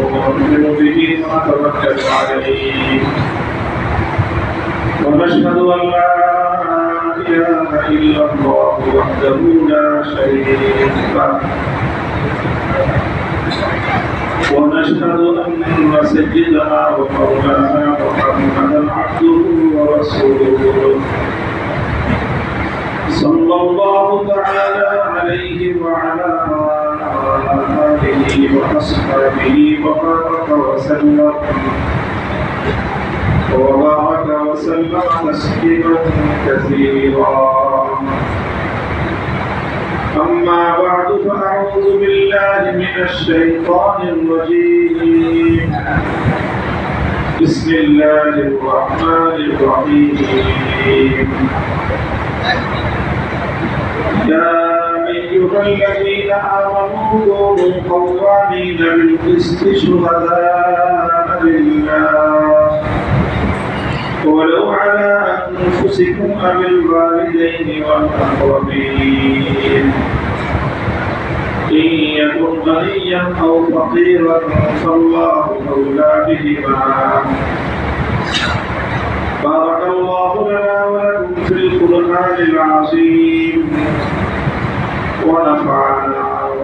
نؤمن به ونتوكل عليه ونشهد أن لا إله إلا الله وحده لا شريك له. ونشهد أن سيدنا ومولانا محمدا عبده ورسوله. صلى الله تعالى عليه وعلى آله وأصحابه وبارك وسلم. وبارك وسلم تسليما كثيرا. أما بعد فأعوذ بالله من الشيطان الرجيم. بسم الله الرحمن الرحيم. يا أيها الذين آمنوا كونوا قوامين بالقسط شهداء لله ولو على أنفسكم أو الوالدين والأقربين إن يكن غنيا أو فقيرا فالله أولى بهما بارك الله لنا ولكم في القرآن العظيم ونفعنا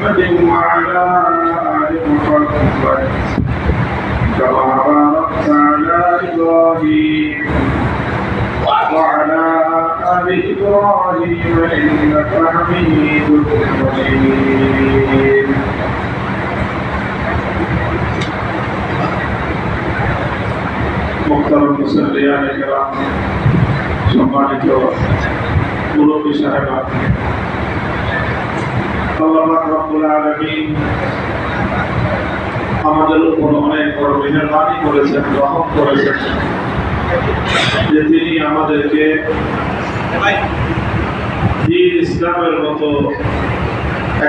محمد وعلى آل محمد كما باركت على إبراهيم وعلى آل إبراهيم إنك حميد مجيد মোহতারম মুসল্লিয়ান কেরাম সম্মানিত মুরব্বী সাহেবা আল্লাহ রাব্বুল আলামিন আমাদের উপর অনেক বড় মেহরবানি করেছেন, রহম করেছেন যে তিনি আমাদেরকে ইসলামের মতো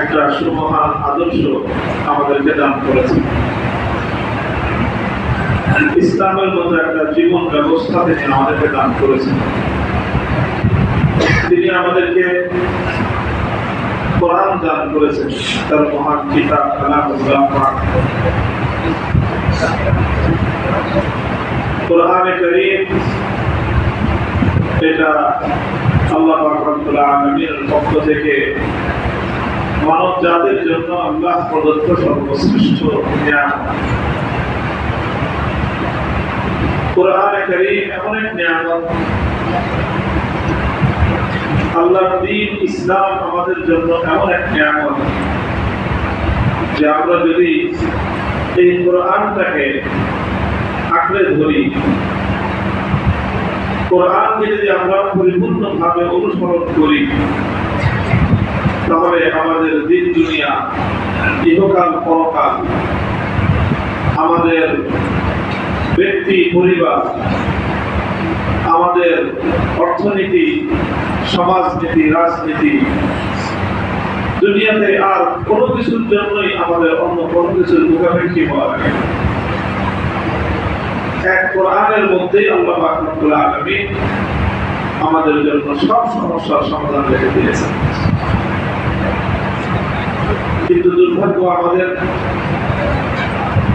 একটা সুমহান আদর্শ আমাদেরকে দান করেছেন। ইসলামের মতো একটা জীবন ব্যবস্থা তিনি আমাদেরকে দান করেছেন। তিনি আমাদেরকে কোরআন দান করেছেন, তার মহান কিতাব কালামুল্লাহ পাক। কোরআনে করিম, এটা আল্লাহ পাক রব্বুল পক্ষ থেকে মানব জাতির জন্য আল্লাহ প্রদত্ত সর্বশ্রেষ্ঠ জ্ঞান কোরআনে করিম এমন এক নিয়ামত আল্লাহ দিন ইসলাম আমাদের জন্য এমন এক নিয়ামত যে আমরা যদি এই কোরআনটাকে আঁকড়ে ধরি, কোরআনকে যদি আমরা পরিপূর্ণভাবে অনুসরণ করি, তাহলে আমাদের দিন দুনিয়া, ইহকাল পরকাল, আমাদের ব্যক্তি পরিবার আমাদের অর্থনীতি, সমাজনীতি, রাজনীতি, দুনিয়াতে আর কোনো কিছুর জন্যই আমাদের অন্য কোনো কিছুর মুখাপেক্ষি হওয়া লাগে এক কোরআনের মধ্যেই আল্লাহ পাক রব্বুল আলামিন আমাদের জন্য সব সমস্যার সমাধান রেখে দিয়েছেন। কিন্তু দুর্ভাগ্য আমাদের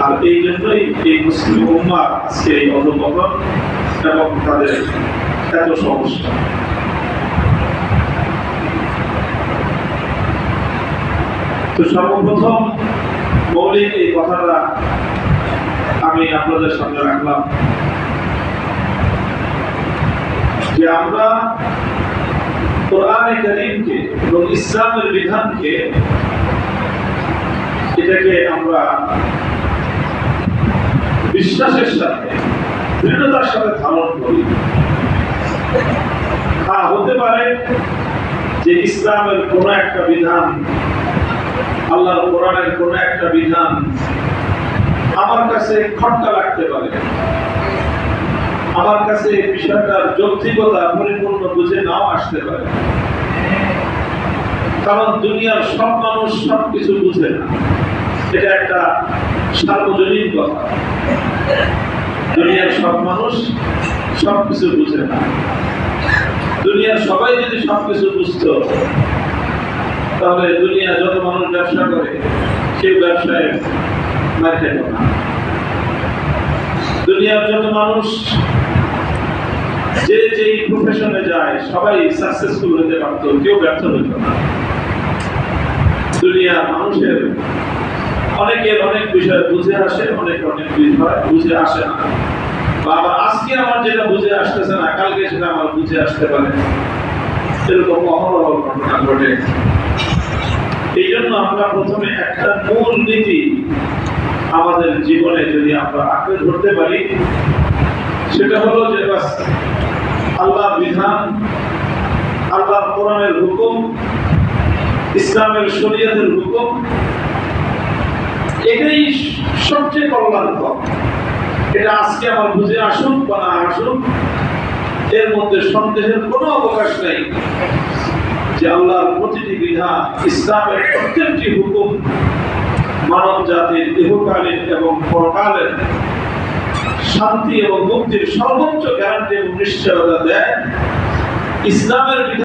আর এই জন্যই এই মুসলিম উম্মা আজকে এই এবং তাদের এত সমস্যা। তো সর্বপ্রথম মৌলিক এই কথাটা আমি আপনাদের সামনে রাখলাম যে আমরা কোরআনে করিমকে এবং ইসলামের বিধানকে এটাকে আমরা বিশ্বাসের সাথে দৃঢ়তার সাথে ধারণ করি। হতে পারে যে ইসলামের কোন একটা বিধান, আল্লাহর কোরআনের কোন একটা বিধান আমার কাছে খটকা লাগতে পারে। আমার কাছে বিষয়টার যৌক্তিকতা পরিপূর্ণ বুঝে নাও আসতে পারে। কারণ দুনিয়ার সব মানুষ সব কিছু বুঝে না। এটা একটা সার্বজনীন কথা। দুনিয়ার সব মানুষ সব কিছু বুঝে না। দুনিয়ার সবাই যদি সব কিছু বুঝতো, তাহলে দুনিয়া যত মানুষ ব্যবসা করে সেই ব্যবসায় মার না। দুনিয়ার যত মানুষ যে যেই প্রফেশনে যায়, সবাই সাকসেসফুল হতে পারতো, কেউ ব্যর্থ হইত না। দুনিয়ার মানুষের অনেকের অনেক বিষয় বুঝে আসে, অনেক অনেক বিষয় বুঝে আসে না। বা আবার আজকে আমার যেটা বুঝে আসতেছে না, কালকে সেটা আমার বুঝে আসতে পারে। এরকম অহরহ ঘটনা ঘটে এই জন্য আমরা প্রথমে একটা মূল নীতি আমাদের জীবনে যদি আমরা আঁকড়ে ধরতে পারি, সেটা হলো যে বাস আল্লাহ বিধান আল্লাহ কোরআনের হুকুম, ইসলামের শরীয়তের হুকুম এটাই সবচেয়ে কল্যাণকর। এটা আজকে আমার বুঝে আসুক বা না আসুক, এর মধ্যে সন্দেহের কোনো অবকাশ নেই যে আল্লাহর প্রতিটি বিধান, ইসলামের প্রত্যেকটি হুকুম মানব জাতির দেহকালীন এবং পরকালের শান্তি এবং মুক্তির সর্বোচ্চ গ্যারান্টি এবং নিশ্চয়তা দেয়। ইসলামের